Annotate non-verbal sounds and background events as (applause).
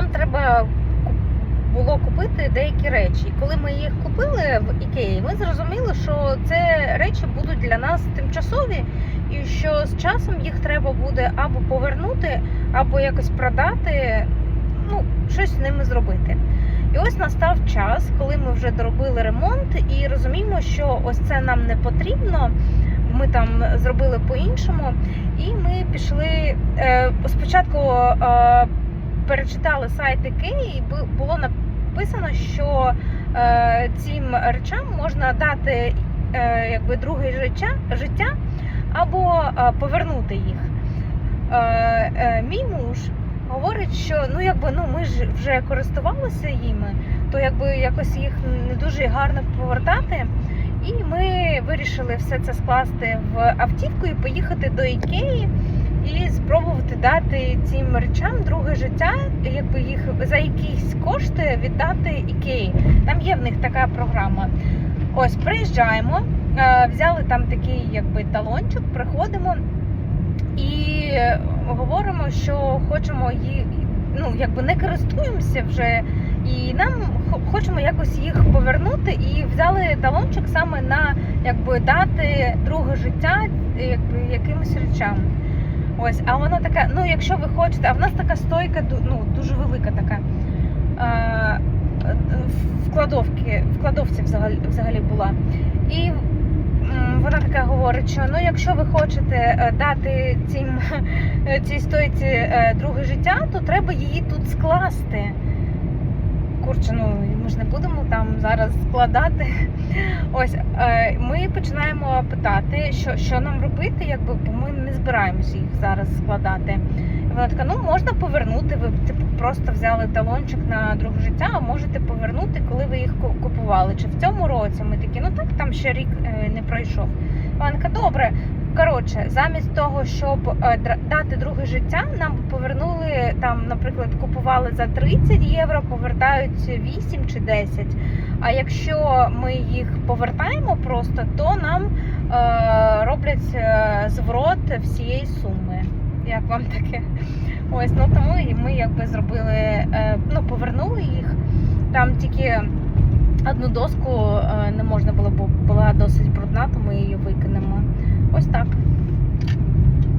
нам треба було купити деякі речі. І коли ми їх купили в Ікеї, ми зрозуміли, що це речі будуть для нас тимчасові, і що з часом їх треба буде або повернути, або якось продати, ну, щось з ними зробити. І ось настав час, коли ми вже доробили ремонт і розуміємо, що ось це нам не потрібно. Ми там зробили по-іншому, і ми пішли е, спочатку. Перечитали сайт Ікеї, і було написано, що е, цим речам можна дати е, якби друге життя, життя або е, повернути їх. Е, е, мій муж говорить, що ну якби ну ми ж вже користувалися їми, то якби якось їх не дуже гарно повертати. І ми вирішили все це скласти в автівку і поїхати до Ікеї і спробувати дати цим речам друге життя, якби їх за якісь кошти віддати Ікеї. Там є в них така програма. Ось приїжджаємо, е, взяли там такий якби талончик, приходимо і говоримо, що хочемо її, ну якби не користуємося вже. І нам хочемо якось їх повернути, і взяли талончик саме на якби дати друге життя якби якимось речам. Ось, а вона така, ну якщо ви хочете, а в нас така стойка ну, дуже велика така. В кладовці, в кладовці взагалі, взагалі була. І вона така говорить, що ну якщо ви хочете е, дати цим, (laughs) цій стойці е, друге життя, то треба її тут скласти. Курче, ну ми ж не будемо там зараз складати. Ось е, ми починаємо питати, що, що нам робити, якби бо ми не збираємося їх зараз складати. Вона така: ну можна повернути. Ви типу просто взяли талончик на друге життя, а можете повернути, коли ви їх купували. Чи в цьому році ми такі, ну так там ще рік е, не пройшов. Вона така, добре. Коротше, замість того, щоб е, дати друге життя, нам повернули там, наприклад, купували за 30 євро, повертають 8 чи 10. А якщо ми їх повертаємо просто, то нам е, роблять е, зворот всієї суми. Як вам таке? Ось ну тому і ми якби зробили, е, ну повернули їх. Там тільки одну доску е, не можна було,